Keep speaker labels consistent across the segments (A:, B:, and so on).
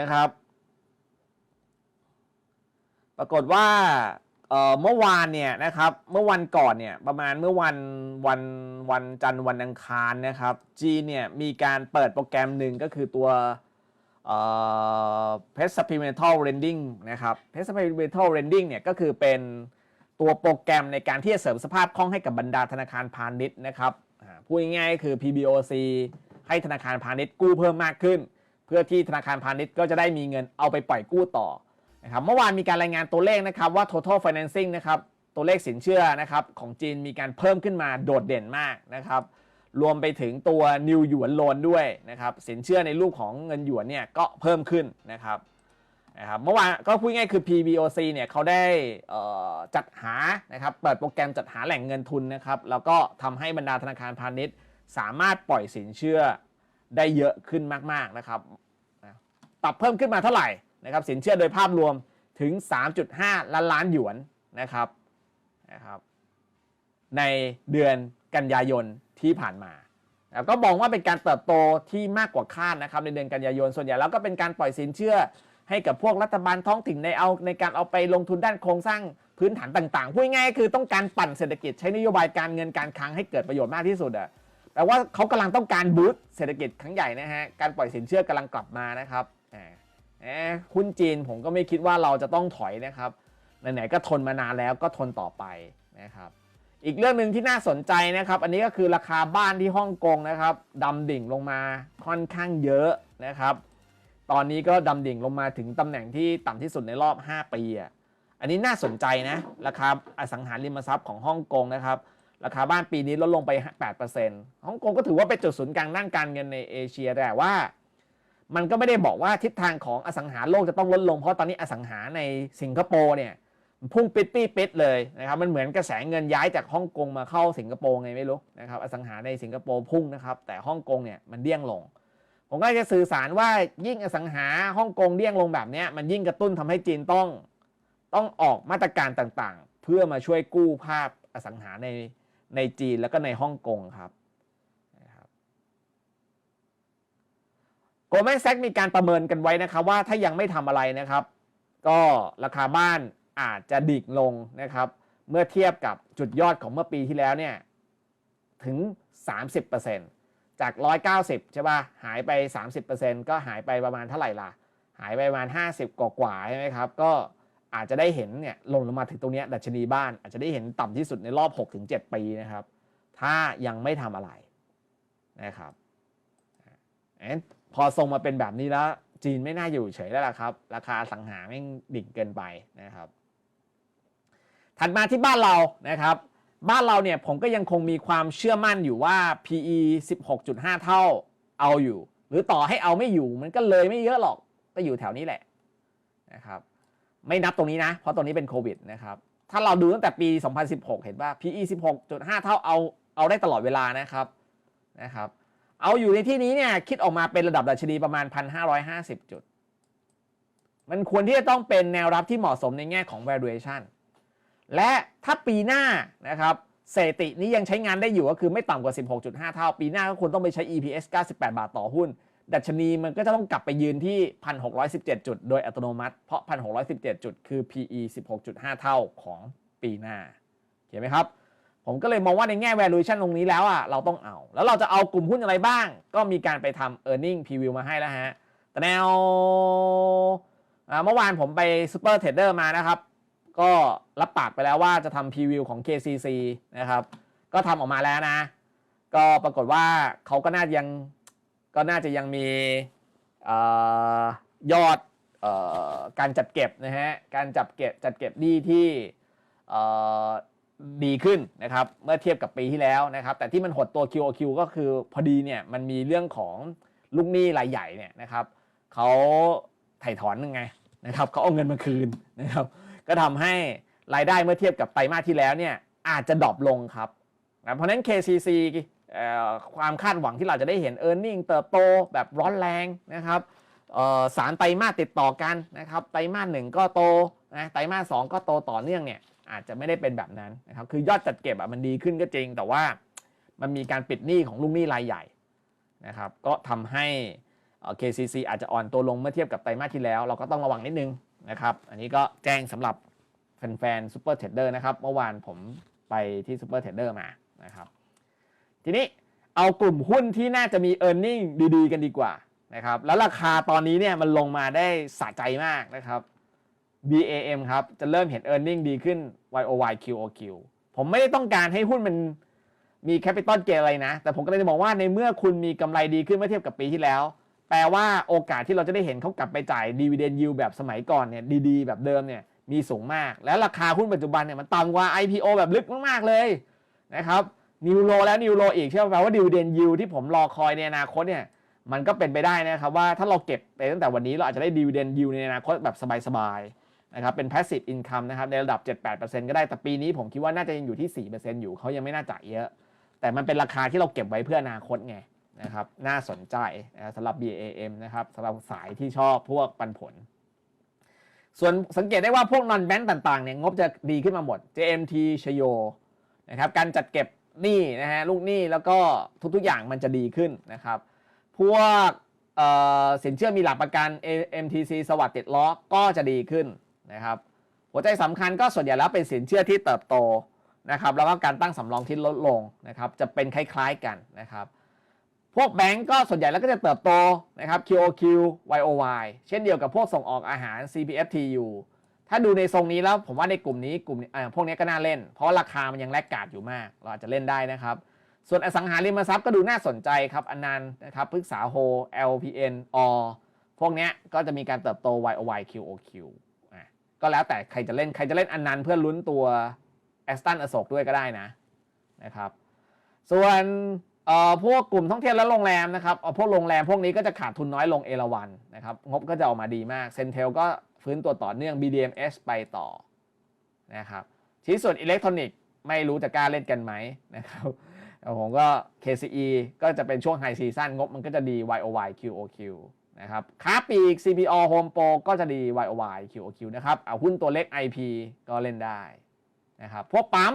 A: นะครับ ปรากฏว่าเมื่อวานเนี่ยนะครับ เมื่อวันก่อนเนี่ยประมาณเมื่อวันวันวันจันทร์วันอังคารนะครับจีเนี่ยมีการเปิดโปรแกรมหนึ่งก็คือตัวเอ่อ Pest Supplemental Lending นะครับ Pest Supplemental Lending เนี่ยก็คือเป็นตัวโปรแกรมในการที่จะเสริมสภาพคล่องให้กับบรรดาธนาคารพาณิชย์นะครับพูดง่ายๆก็คือ PBOC ให้ธนาคารพาณิชย์กู้เพิ่มมากขึ้น พื่อที่ธนาคารพาณิชย์ก็จะได้มีเงินเอาไปปล่อยกู้ต่อนะครับเมื่อวานมีการรายงานตัวเลขนะครับว่า total financing นะครับตัวเลขสินเชื่อนะครับของจีนมีการเพิ่มขึ้นมาโดดเด่นมากนะครับรวมไปถึงตัว new หยวนโลนด้วยนะครับสินเชื่อในรูปของเงินหยวนเนี่ยก็เพิ่มขึ้นนะครับนะครับเมื่อวานก็พูดง่ายคือ PBOC เนี่ยเขาได้จัดหานะครับเปิดโปรแกรมจัดหาแหล่งเงินทุนนะครับแล้วก็ทำให้บรรดาธนาคารพาณิชย์ สามารถปล่อยสินเชื่อ ได้เยอะขึ้นมากๆนะครับปรับเพิ่มขึ้นมาเท่าไหร่นะครับสินเชื่อโดยภาพรวมถึง 3.5 ล้านล้านหยวนนะครับนะครับ ในเดือนกันยายนที่ผ่านมาแล้วก็มองว่าเป็นการเติบโตที่มากกว่าคาดนะครับในเดือนกันยายนส่วนใหญ่แล้วก็เป็นการปล่อยสินเชื่อให้กับพวกรัฐบาลท้องถิ่นในเอาในการเอาไปลงทุนด้านโครงสร้างพื้นฐานต่างๆพูดง่ายๆคือต้องการปั่นเศรษฐกิจใช้นโยบายการเงินการคลังให้เกิดประโยชน์มากที่สุดอะ แปลว่าเขากำลังต้องการบูสต์เศรษฐกิจครั้งใหญ่นะฮะ การปล่อยสินเชื่อกำลังกลับมานะครับอ่าหุ้นจีนผมก็ไม่คิดว่าเราจะต้องถอยนะครับไหนๆก็ทนมานานแล้วก็ทนต่อไปนะครับอีกเรื่องหนึ่งที่น่าสนใจนะครับ อันนี้ก็คือราคาบ้านที่ฮ่องกงนะครับดำดิ่งลงมาค่อนข้างเยอะนะครับ ตอนนี้ก็ดำดิ่งลงมาถึงตำแหน่งที่ต่ำที่สุดในรอบ 5 ปีอะอันนี้น่าสนใจนะ ราคาอสังหาริมทรัพย์ของฮ่องกงนะครับ ราคาบ้านปีนี้ลดลงไป 8%ฮ่องกงก็ถือว่าเป็นจุดศูนย์กลางด้านการเงินในเอเชียแต่ว่า มันก็ไม่ได้บอกว่าทิศทางของอสังหาโลกจะต้องลดลง เพราะตอนนี้อสังหาในสิงคโปร์เนี่ยพุ่งปิดปี้ปิดเลยนะครับ มันเหมือนกระแสเงินย้ายจากฮ่องกงมาเข้าสิงคโปร์ไงไม่รู้นะครับ อสังหาในสิงคโปร์พุ่งนะครับ แต่ฮ่องกงเนี่ยมันเดี้ยงลง ผมก็จะสื่อสารว่ายิ่งอสังหาฮ่องกงเดี้ยงลงแบบนี้มันยิ่งกระตุ้นทำให้จีนต้องต้องออกมาตรการต่างๆ เพื่อมาช่วยกู้ภาพอสังหาใน ในจีนแล้วก็ในฮ่องกงครับโกลแมนแซกมีการประเมินกันไว้นะครับว่าถ้ายังไม่ทำอะไรนะครับ ก็ราคาบ้านอาจจะดิ่งลงนะครับ เมื่อเทียบกับจุดยอดของเมื่อปีที่แล้วเนี่ยถึง 30%จาก 190 ใช่ป่ะ หายไป 30%ก็หายไปประมาณเท่าไหร่ล่ะ หายไปประมาณ 50 กว่าๆใช่ไหมครับ ก็ อาจจะได้เห็นเนี่ยลงลงมาถึงตรงนี้ดัชนีบ้านอาจจะได้เห็นต่ำที่สุดในรอบ 6-7 ปีนะครับ ถ้ายังไม่ทำอะไรนะครับพอทรงมาเป็นแบบนี้แล้ว จีนไม่น่าอยู่เฉยแล้วล่ะครับ ราคาสังหาแม่งดิ่งเกินไปนะครับ ถัดมาที่บ้านเรานะครับ บ้านเราเนี่ยผมก็ยังคงมีความเชื่อมั่นอยู่ว่า PE 16.5 เท่าเอาอยู่ หรือต่อให้เอาไม่อยู่มันก็เลยไม่เยอะหรอกก็อยู่แถวนี้แหละนะครับ ไม่นับตรงนี้นะ เพราะตรงนี้เป็นโควิดนะครับ ถ้าเราดูตั้งแต่ปี 2016 เห็นว่า PE 16.5 เท่าเอาเอาได้ตลอดเวลานะครับนะครับ เอาอยู่ในที่นี้เนี่ยคิดออกมาเป็นระดับดัชนีประมาณ 1,550 จุด มันควรที่จะต้องเป็นแนวรับที่เหมาะสมในแง่ของ valuation และถ้าปีหน้านะครับสถิตินี้ยังใช้งานได้อยู่ก็คือไม่ต่ำกว่า 16.5 เท่า ปีหน้าก็ควรต้องไปใช้ EPS 98 บาทต่อหุ้น ดัชนีมันก็จะต้องกลับไปยืนที่ 1,617 จุด โดยอัตโนมัติ เพราะ 1,617 จุด คือ PE 16.5 เท่าของปีหน้าเห็นไหมครับ ผมก็เลยมองว่าในแง่ valuation ตรงนี้แล้วอะเราต้องเอา แล้วเราจะเอากลุ่มหุ้นอะไรบ้าง ก็มีการไปทำ earning preview มาให้แล้วฮะ แต่แนวเมื่อวานผมไป super trader มานะครับ ก็รับปากไปแล้วว่าจะทำ preview ของ KCC นะครับ ก็ทำออกมาแล้วนะ ก็ปรากฏว่าเขาก็น่าจะยัง ก็น่าจะยังมีออยอดออการจัดเก็บนะฮะการจับเก็บจัดเก็บดีที่ดีขึ้นนะครับเมื่อเทียบกับปีที่แล้วนะครับ แต่ที่มันหดตัว QOQ ก็คือพอดีเนี่ยมันมีเรื่องของลูกหนี้รายใหญ่เนี่ยนะครับเขาถ่ายถอนยังไงนะครับเขาเอาเงินมาคืนนะครับ ก็ทำให้รายได้เมื่อเทียบกับไตรมาสที่แล้วเนี่ยอาจจะดรอปลงครับนะเพราะฉะนั้น KCC ความคาดหวังที่เราจะได้เห็น e a r n i n g เติบโตแบบร้อนแรงนะครับสารไตรมาสติดต่อกันนะครับไตรมาสหนึ่งก็โตนะไตรมาสสองก็โตต่อเนื่องเนี่ยอาจจะไม่ได้เป็นแบบนั้นนะครับคือยอดจัดเก็บอะมันดีขึ้นก็จริง แต่ว่ามันมีการปิดหนี้ของลูกหนี้รายใหญ่นะครับก็ทำให้ KCC อาจจะอ่อนตัวลงเมื่อเทียบกับไตรมาสที่แล้ว เราก็ต้องระวังนิดนึงนะครับอันนี้ก็แจ้งสำหรับแฟนๆ Super Trader นะครับเมื่อวานผมไปที่ Super Trader มานะครับ ทีนี้เอากลุ่มหุ้นที่น่าจะมี e a r n i n g ดีๆ กันดีกว่านะครับแล้วราคาตอนนี้เนี่ยมันลงมาได้สะใจมากนะครับ BAM ครับ จะเริ่มเห็น e a r n i n g ดีขึ้น YOY QOQ ผมไม่ได้ต้องการให้หุ้นมันมีแคปิตอลเกอะไรนะ แต่ผมก็เลยจะบอกว่าในเมื่อคุณมีกำไรดีขึ้นเมื่อเทียบกับปีที่แล้ว แปลว่าโอกาสที่เราจะได้เห็นเขากลับไปจ่ายดีเวเดนยิวแบบสมัยก่อนเนี่ยดีๆ แบบเดิมเนี่ยมีสูงมาก และราคาหุ้นปัจจุบันเนี่ยมันต่ำกว่า IPO แบบลึกมากๆเลยนะครับ นิวโรแล้วนิวโรอีกใช่ไหมว่าดีเวเดนยิวที่ผมรอคอยในอนาคตเนี่ยมันก็เป็นไปได้นะครับว่าถ้าเราเก็บไปตั้งแต่วันนี้เราอาจจะได้ดีเวเดนยิวในอนาคตแบบสบายๆนะครับเป็น passive income นะครับในระดับ 7-8%ก็ได้แต่ปีนี้ผมคิดว่าน่าจะยังอยู่ที่ 4%อยู่เขายังไม่น่าจ่ายเยอะ แต่มันเป็นราคาที่เราเก็บไว้เพื่ออนาคตไงนะครับน่าสนใจนะสำหรับ BAM นะครับสำหรับสายที่ชอบพวกปันผล ส่วนสังเกตได้ว่าพวกนอนแบงก์ต่างๆเนี่ยงบจะดีขึ้นมาหมด JMT ชโยนะครับการจัดเก็บ หนี้นะฮะลูกหนี้แล้วก็ทุกๆอย่างมันจะดีขึ้นนะครับ พวกสินเชื่อมีหลักประกัน MTC สวัสดิ์ติดล้อก็จะดีขึ้นนะครับ หัวใจสำคัญก็ส่วนใหญ่แล้วเป็นสินเชื่อที่เติบโตนะครับแล้วก็การตั้งสำรองที่ลดลงนะครับจะเป็นคล้ายๆกันนะครับ พวกแบงก์ก็ส่วนใหญ่แล้วก็จะเติบโตนะครับ QOQ YOY เช่นเดียวกับพวกส่งออกอาหาร CPFTU ถ้าดูในทรงนี้แล้วผมว่าในกลุ่มนี้กลุ่มพวกนี้ก็น่าเล่น เพราะราคามันยังแลกกาดอยู่มาก เราอาจจะเล่นได้นะครับ ส่วนอสังหาริมทรัพย์ก็ดูน่าสนใจครับอนันต์นะครับพฤกษาโฮ LPN อพวกนี้ก็จะมีการเติบโต YOY QOQ อะก็แล้วแต่ใครจะเล่นใครจะเล่นอันนันเพื่อลุ้นตัวแอสตันอโศกด้วยก็ได้นะนะครับส่วนเอ่อพวกกลุ่มท่องเที่ยวและโรงแรมนะครับเอาพวกโรงแรมพวกนี้ก็จะขาดทุนน้อยลงเอราวันนะครับงบก็จะออกมาดีมากเซนเทลก็ ฟื้นตัวต่อเนื่อง BDMs ไปต่อนะครับชิ้นส่วนอิเล็กทรอนิกส์ไม่รู้จะกล้าเล่นกันไหมนะครับผมก็ KCE ก็จะเป็นช่วงไฮซีซั่นงบมันก็จะดี YOY QOQ นะครับค้าปีก CPO Home Pro ก็จะดี YOY QOQ นะครับ เอาหุ้นตัวเล็ก IP ก็เล่นได้นะครับ พวกปั๊ม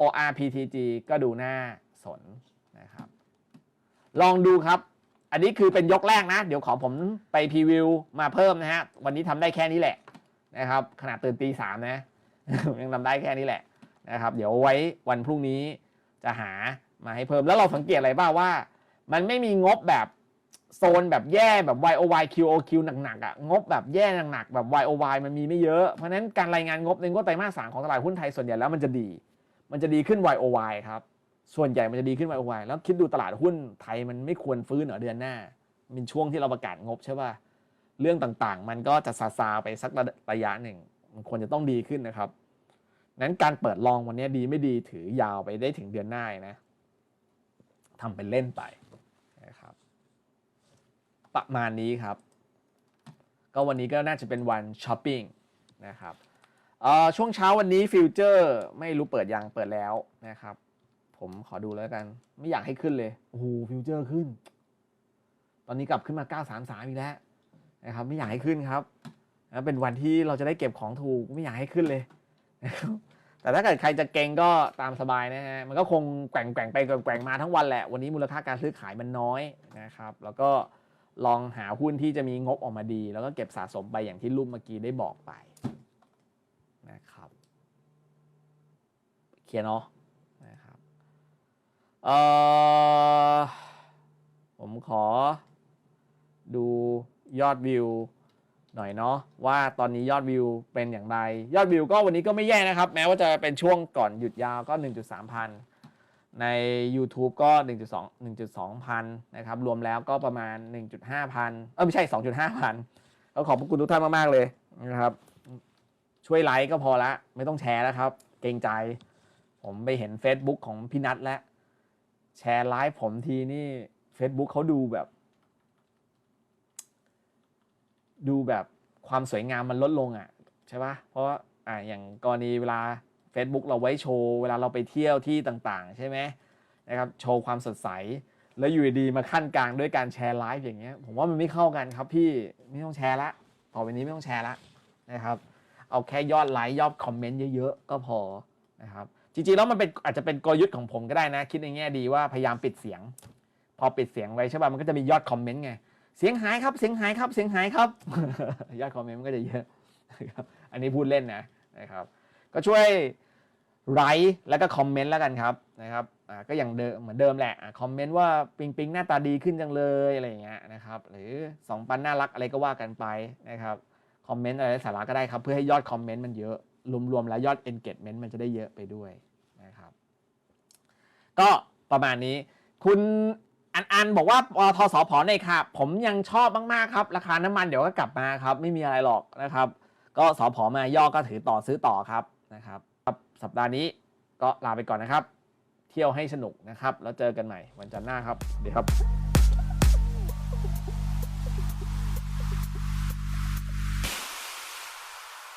A: ORPTG ก็ดูหน่าสนนะครับ ลองดูครับ อันนี้คือเป็นยกแรกนะ เดี๋ยวขอผมไปพรีวิวมาเพิ่มนะฮะ วันนี้ทำได้แค่นี้แหละนะครับ ขนาดตื่นตีสามนะยังทำได้แค่นี้แหละนะครับ เดี๋ยวไว้วันพรุ่งนี้จะหามาให้เพิ่มแล้วเราสังเกตอะไรบ้างว่า มันไม่มีงบแบบโซนแบบแย่แบบ YOY QOQ หนักๆอะ่ะงบแบบแย่หนักๆแบบ YOY มันมีไม่เยอะ เพราะนั้นการรายงานงบในงวดไตรมาสสามของตลาดหุ้นไทยส่วนใหญ่แล้วมันจะดี มันจะดีขึ้น YOY ครับ ส่วนใหญ่มันจะดีขึ้น YOY แล้วคิดดูตลาดหุ้นไทยมันไม่ควรฟื้นเหรอเดือนหน้าเป็นช่วงที่เราประกาศงบใช่ป่ะเรื่องต่างๆ มันก็จะซาซาไปสักระยะหนึ่ง มันควรจะต้องดีขึ้นนะครับนั้นการเปิดลองวันนี้ดีไม่ดีถือยาวไปได้ถึงเดือนหน้านะทำเป็นเล่นไปนะครับ ประมาณนี้ครับ ก็วันนี้ก็น่าจะเป็นวันช้อปปิ้งนะครับช่วงเช้าวันนี้ฟิวเจอร์ไม่รู้เปิดยังเปิดแล้วนะครับ ผมขอดูแล้วกัน ไม่อยากให้ขึ้นเลย โอ้โหฟิวเจอร์ขึ้น ตอนนี้กลับขึ้นมา 933 อีกแล้วนะครับ ไม่อยากให้ขึ้นครับนะเป็นวันที่เราจะได้เก็บของถูกไม่อยากให้ขึ้นเลยนะครับแต่ถ้าเกิดใครจะเก่งก็ตามสบายนะฮะ มันก็คงแกว่งแกว่งไปแกว่งแกว่งมาทั้งวันแหละ วันนี้มูลค่าการซื้อขายมันน้อยนะครับ แล้วก็ลองหาหุ้นที่จะมีงบออกมาดี แล้วก็เก็บสะสมไปอย่างที่รูปเมื่อกี้ได้บอกไปนะครับ เคลียร์เนาะนะครับ เอ่อผมขอ ดูยอดวิว หน่อยเนาะว่าตอนนี้ยอดวิวเป็นอย่างไร ยอดวิวก็วันนี้ก็ไม่แย่นะครับ แม้ว่าจะเป็นช่วงก่อนหยุดยาวก็ 1.3 พัน ใน YouTube ก็ 1.2 1.2 พันนะครับ รวมแล้วก็ประมาณ 1.5 พัน เออไม่ใช่ 2.5 พันก็ขอบคุณทุกท่านมากๆเลยนะครับ ช่วยไลค์ก็พอละ ไม่ต้องแชร์แล้วครับ เกรงใจ ผมไปเห็น Facebook ของพี่นัทแล้ว แชร์ไลฟ์ผมทีนี่ Facebook เขาดูแบบ ดูแบบความสวยงามมันลดลงอะ่ะ ใช่ปะเพราะอ่าอย่างกรณีเวลา Facebook เราไว้โชว์เวลาเราไปเที่ยวที่ต่างๆ ใช่ไหมนะครับโชว์ความสดใส แล้วอยู่ดีๆมาขั้นกลางด้วยการแชร์ไลฟ์อย่างเงี้ยผมว่ามันไม่เข้ากันครับพี่ไม่ต้องแชร์ละต่อไปนี้ไม่ต้องแชร์ละนะครับ เอาแค่ยอดไลค์ยอดคอมเมนต์เยอะๆ ก็พอนะครับ จริงๆแล้วมันเป็นอาจจะเป็นกลยุทธ์ของผมก็ได้นะ คิดในแง่ดีว่าพยายามปิดเสียง พอปิดเสียงไว้ใช่ป่ะมันก็จะมียอดคอมเมนต์ไงเสียงหายครับเสียงหายครับเสียงหายครับยอดคอมเมนต์มันก็จะเยอะอันนี้พูดเล่นนะนะครับ ก็ช่วยไลค์แล้วก็คอมเมนต์แล้วกันครับนะครับอ่าก็อย่างเดิมเหมือนเดิมแหละคอมเมนต์ว่าปิงปิงหน้าตาดีขึ้นจังเลยอะไรอย่างเงี้ยนะครับหรือสองปันน่ารักอะไรก็ว่ากันไปนะครับคอมเมนต์อะไรสาระก็ได้ครับ เพื่อให้ยอดคอมเมนต์มันเยอะรวมๆแล้วยอด engagement มันจะได้เยอะไปด้วย ก็ประมาณนี้ คุณอันอันบอกว่าปทสพในี่ยครับผมยังชอบมากๆครับ ราคาน้ำมันเดี๋ยวก็กลับมาครับ ไม่มีอะไรหรอกนะครับ ก็สพมาย่อก็ถือต่อซื้อต่อครับนะครับครับสัปดาห์นี้ก็ลาไปก่อนนะครับ เที่ยวให้สนุกนะครับ แล้วเจอกันใหม่วันจันทร์หน้าครับสวัสดีครับ